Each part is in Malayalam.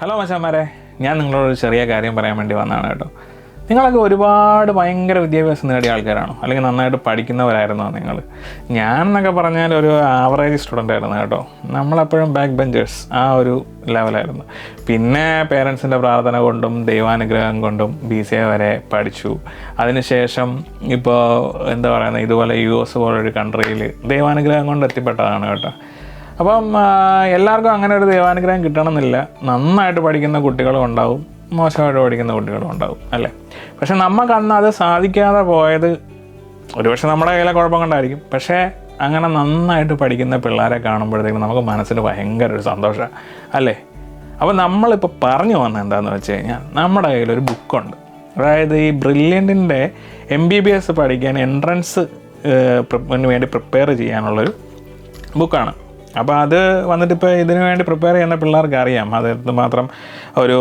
ഹലോ മച്ചാന്മാരെ. ഞാൻ നിങ്ങളോട് ഒരു ചെറിയ കാര്യം പറയാൻ വേണ്ടി വന്നതാണ് കേട്ടോ. നിങ്ങളൊക്കെ ഒരുപാട് ഭയങ്കര വിദ്യാഭ്യാസം നേടിയ ആൾക്കാരാണോ? അല്ലെങ്കിൽ നന്നായിട്ട് പഠിക്കുന്നവരായിരുന്നോ നിങ്ങൾ? ഞാൻ എന്നൊക്കെ പറഞ്ഞാൽ ഒരു ആവറേജ് സ്റ്റുഡന്റ് ആയിരുന്നു കേട്ടോ. നമ്മളെപ്പോഴും ബാക്ക് ബെഞ്ചേഴ്സ് ആ ഒരു ലെവലായിരുന്നു പിന്നെ പേരൻസിന്റെ പ്രാർത്ഥന കൊണ്ടും ദൈവാനുഗ്രഹം കൊണ്ടും ബി സി എ വരെ പഠിച്ചു. അതിനുശേഷം ഇപ്പോൾ എന്താ പറയുന്നത്? ഇതുപോലെ യു എസ് പോലൊരു കൺട്രിയിൽ ദൈവാനുഗ്രഹം കൊണ്ട് എത്തിപ്പെട്ടതാണ് കേട്ടോ. അപ്പം എല്ലാവർക്കും അങ്ങനെ ഒരു ദൈവാനുഗ്രഹം കിട്ടണമെന്നില്ല. നന്നായിട്ട് പഠിക്കുന്ന കുട്ടികളും ഉണ്ടാവും. മോശമായിട്ട് പഠിക്കുന്ന കുട്ടികളും ഉണ്ടാവും അല്ലേ? പക്ഷെ നമുക്ക് അന്ന് അത് സാധിക്കാതെ പോയത് ഒരുപക്ഷെ നമ്മുടെ കയ്യിലെ കുഴപ്പം കൊണ്ടായിരിക്കും. പക്ഷേ അങ്ങനെ നന്നായിട്ട് പഠിക്കുന്ന പിള്ളേരെ കാണുമ്പോഴത്തേക്കും നമുക്ക് മനസ്സിന് ഭയങ്കര ഒരു സന്തോഷമാണ് അല്ലേ? അപ്പോൾ നമ്മളിപ്പോൾ പറഞ്ഞു വന്നത് എന്താണെന്ന് വെച്ച് കഴിഞ്ഞാൽ നമ്മുടെ കയ്യിലൊരു ബുക്കുണ്ട്. അതായത് ഈ ബ്രില്യന്റിന്റെ എം ബി ബി എസ് പഠിക്കാൻ എൻട്രൻസ് വേണ്ടി പ്രിപ്പയർ ചെയ്യാനുള്ളൊരു ബുക്കാണ്. അപ്പോൾ അത് വന്നിട്ട് ഇപ്പോൾ ഇതിനു വേണ്ടി പ്രിപ്പയർ ചെയ്യുന്ന പിള്ളേർക്ക് അറിയാം. അത് മാത്രം ഒരു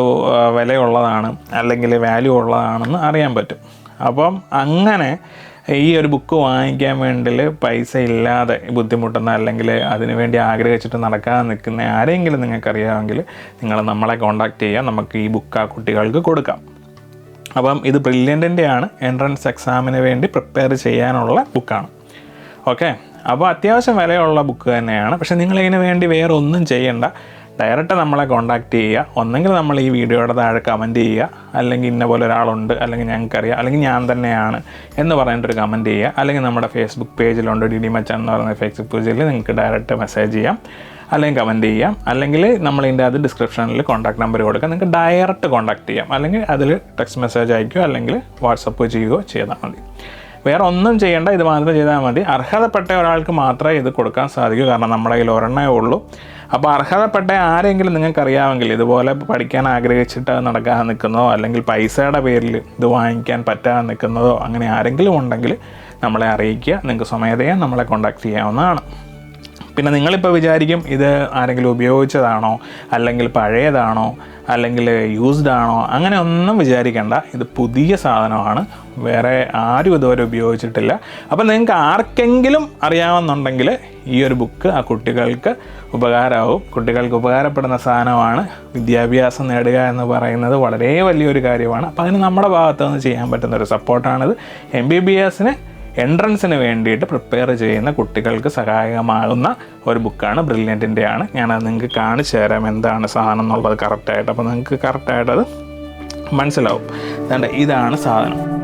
വിലയുള്ളതാണ് അല്ലെങ്കിൽ വാല്യൂ ഉള്ളതാണെന്ന് അറിയാൻ പറ്റും. അപ്പം അങ്ങനെ ഈ ഒരു ബുക്ക് വാങ്ങിക്കാൻ വേണ്ടി പൈസ ഇല്ലാതെ ബുദ്ധിമുട്ടുന്ന അല്ലെങ്കിൽ അതിനു വേണ്ടി ആഗ്രഹിച്ചിട്ട് നടക്കാതെ നിൽക്കുന്ന ആരെങ്കിലും നിങ്ങൾക്കറിയാമെങ്കിൽ നിങ്ങൾ നമ്മളെ കോൺടാക്റ്റ് ചെയ്യാം നമുക്ക് ഈ ബുക്ക് ആ കുട്ടികൾക്ക് കൊടുക്കാം. അപ്പം ഇത് ബ്രില്യന്റിന്റെ ആണ് എൻട്രൻസ് എക്സാമിന് വേണ്ടി പ്രിപ്പയർ ചെയ്യാനുള്ള ബുക്കാണ് ഓക്കെ അപ്പോൾ അത്യാവശ്യം വിലയുള്ള ബുക്ക് തന്നെയാണ്. പക്ഷേ നിങ്ങളിതിന് വേണ്ടി വേറെ ഒന്നും ചെയ്യേണ്ട ഡയറക്റ്റ് നമ്മളെ കോൺടാക്റ്റ് ചെയ്യുക. ഒന്നെങ്കിൽ നമ്മൾ ഈ വീഡിയോയുടെ താഴെ കമന്റ് ചെയ്യുക. അല്ലെങ്കിൽ ഇന്ന പോലെ ഒരാളുണ്ട്. അല്ലെങ്കിൽ ഞങ്ങൾക്കറിയാം. അല്ലെങ്കിൽ ഞാൻ തന്നെയാണ് എന്ന് പറഞ്ഞിട്ടൊരു കമന്റ് ചെയ്യുക. അല്ലെങ്കിൽ നമ്മുടെ ഫേസ്ബുക്ക് പേജിലുണ്ട് ഡി ഡി മച്ചാൻ എന്ന് പറയുന്ന ഫേസ്ബുക്ക് പേജിൽ നിങ്ങൾക്ക് ഡയറക്റ്റ് മെസ്സേജ് ചെയ്യാം. അല്ലെങ്കിൽ കമന്റ് ചെയ്യാം. അല്ലെങ്കിൽ നമ്മൾ ഇതിന്റെ അത് ഡിസ്ക്രിപ്ഷനിൽ കോൺടാക്ട് നമ്പർ കൊടുക്കുക നിങ്ങൾക്ക് ഡയറക്റ്റ് കോൺടാക്ട് ചെയ്യാം. അല്ലെങ്കിൽ അതിൽ ടെക്സ്റ്റ് മെസ്സേജ് അയക്കുകയോ അല്ലെങ്കിൽ വാട്സപ്പ് ചെയ്യുകയോ ചെയ്താൽ മതി. വേറെ ഒന്നും ചെയ്യേണ്ട ഇത് മാത്രം ചെയ്താൽ മതി. അർഹതപ്പെട്ട ഒരാൾക്ക് മാത്രമേ ഇത് കൊടുക്കാൻ സാധിക്കൂ. കാരണം നമ്മുടെ കയ്യിൽ ഒരെണ്ണേ ഉള്ളൂ. അപ്പോൾ അർഹതപ്പെട്ട ആരെങ്കിലും നിങ്ങൾക്ക് അറിയാമെങ്കിൽ ഇതുപോലെ പഠിക്കാൻ ആഗ്രഹിച്ചിട്ട് നടക്കാൻ നിൽക്കുന്നതോ അല്ലെങ്കിൽ പൈസയുടെ പേരിൽ ഇത് വാങ്ങിക്കാൻ പറ്റാതെ നിൽക്കുന്നതോ അങ്ങനെ ആരെങ്കിലും ഉണ്ടെങ്കിൽ നമ്മളെ അറിയിക്കുക. നിങ്ങൾക്ക് സ്വമേധയാ നമ്മളെ കോണ്ടാക്ട് ചെയ്യാവുന്നതാണ്. പിന്നെ നിങ്ങളിപ്പോൾ വിചാരിക്കും ഇത് ആരെങ്കിലും ഉപയോഗിച്ചതാണോ? അല്ലെങ്കിൽ പഴയതാണോ? അല്ലെങ്കിൽ യൂസ്ഡ് ആണോ? അങ്ങനെ ഒന്നും വിചാരിക്കേണ്ട. ഇത് പുതിയ സാധനമാണ്. വേറെ ആരും ഇതുവരെ ഉപയോഗിച്ചിട്ടില്ല. അപ്പോൾ നിങ്ങൾക്ക് ആർക്കെങ്കിലും അറിയാമെന്നുണ്ടെങ്കിൽ ഈ ഒരു ബുക്ക് ആ കുട്ടികൾക്ക് ഉപകാരമാവും. കുട്ടികൾക്ക് ഉപകാരപ്പെടുന്ന സാധനമാണ് വിദ്യാഭ്യാസം നേടുക എന്ന് പറയുന്നത് വളരെ വലിയൊരു കാര്യമാണ്. അപ്പോൾ അതിന് നമ്മുടെ ഭാഗത്തു നിന്ന് ചെയ്യാൻ പറ്റുന്ന ഒരു സപ്പോർട്ടാണിത് എം ബി ബി എസിന് എൻട്രൻസിന് വേണ്ടിയിട്ട് പ്രിപ്പയർ ചെയ്യുന്ന കുട്ടികൾക്ക് സഹായകമാകുന്ന ഒരു ബുക്കാണ് ബ്രില്യന്റിന്റെ ആണ് ഞാനത് നിങ്ങൾക്ക് കാണിച്ചു തരാം എന്താണ് സാധനം എന്നുള്ളത് കറക്റ്റായിട്ട് അപ്പോൾ നിങ്ങൾക്ക് കറക്റ്റായിട്ടത് മനസ്സിലാവും. അതുകൊണ്ട് ഇതാണ് സാധനം.